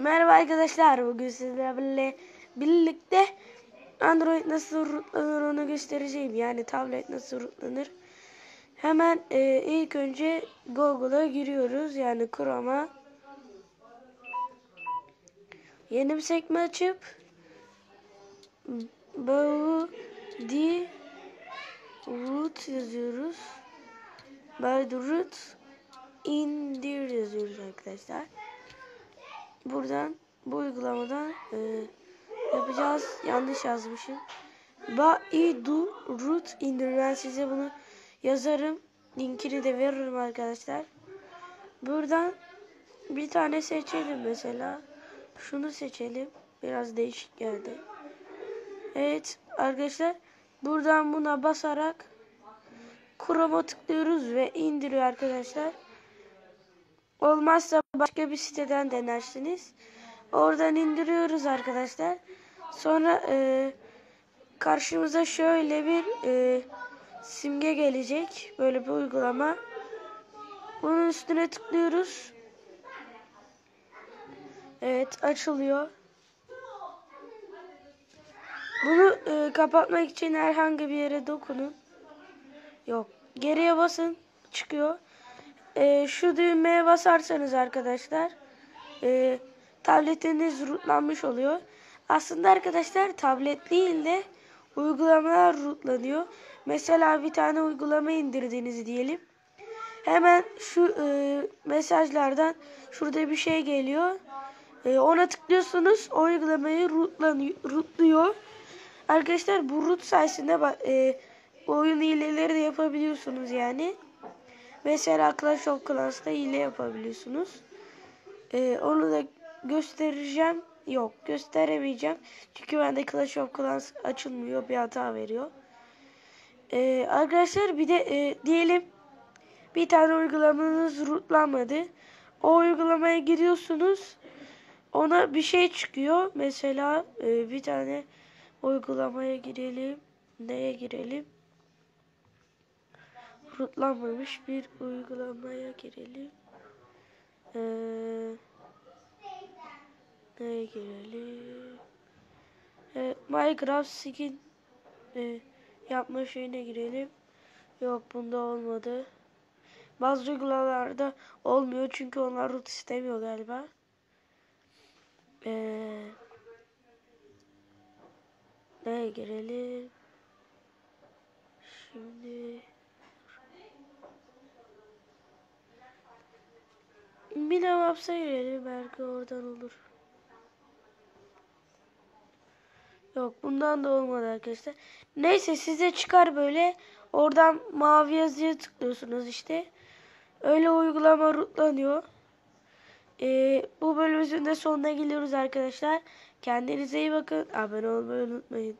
Merhaba arkadaşlar. Bugün sizlerle birlikte Android nasıl rootlanır onu göstereceğim. Yani tablet nasıl rootlanır. Hemen e, ilk önce Google'a giriyoruz. Yani Chrome'a. Yeni bir sekme açıp Baudi root yazıyoruz. Baudi root indir yazıyoruz arkadaşlar. Buradan bu uygulamadan e, yapacağız. Yanlış yazmışım. Baidu root indir. Ben size bunu yazarım. Linkini de veririm arkadaşlar. Buradan bir tane seçelim mesela. Şunu seçelim. Biraz değişik geldi. Evet arkadaşlar. Buradan buna basarak Chrome'a tıklıyoruz ve indiriyor arkadaşlar. Olmazsa başka bir siteden denersiniz. Oradan indiriyoruz arkadaşlar. Sonra e, karşımıza şöyle bir e, simge gelecek. Böyle bir uygulama. Bunun üstüne tıklıyoruz. Evet açılıyor. Bunu e, kapatmak için herhangi bir yere dokunun. Yok. Geriye basın. Çıkıyor. E, şu düğmeye basarsanız arkadaşlar e, tabletiniz rootlanmış oluyor. Aslında arkadaşlar tablet değil de uygulamalar rootlanıyor. Mesela bir tane uygulama indirdiniz diyelim. Hemen şu e, mesajlardan şurada bir şey geliyor. E, ona tıklıyorsunuz. O uygulamayı rootluyor. Arkadaşlar bu root sayesinde e, oyun hileleri de yapabiliyorsunuz yani. Mesela Clash of Clans'ta hile yapabiliyorsunuz. Ee, onu da göstereceğim. Yok gösteremeyeceğim. Çünkü bende Clash of Clans açılmıyor. Bir hata veriyor. Ee, arkadaşlar bir de e, diyelim bir tane uygulamanız rootlanmadı. O uygulamaya giriyorsunuz. Ona bir şey çıkıyor. Mesela e, bir tane uygulamaya girelim. Neye girelim? Rootlanmamış bir uygulamaya girelim. Ee, neye girelim? Ee, Minecraft skin e, yapma şeyine girelim. Yok bunda olmadı. Bazı uygulamalarda olmuyor çünkü onlar root istemiyor galiba. Ee, neye girelim? Şimdi Bir de maps'a girelim belki oradan olur. Yok bundan da olmadı arkadaşlar. Neyse size çıkar böyle. Oradan mavi yazıya tıklıyorsunuz işte. Öyle uygulama rootlanıyor. Ee, bu bölümümüzün de sonuna geliyoruz arkadaşlar. Kendinize iyi bakın. Abone olmayı unutmayın.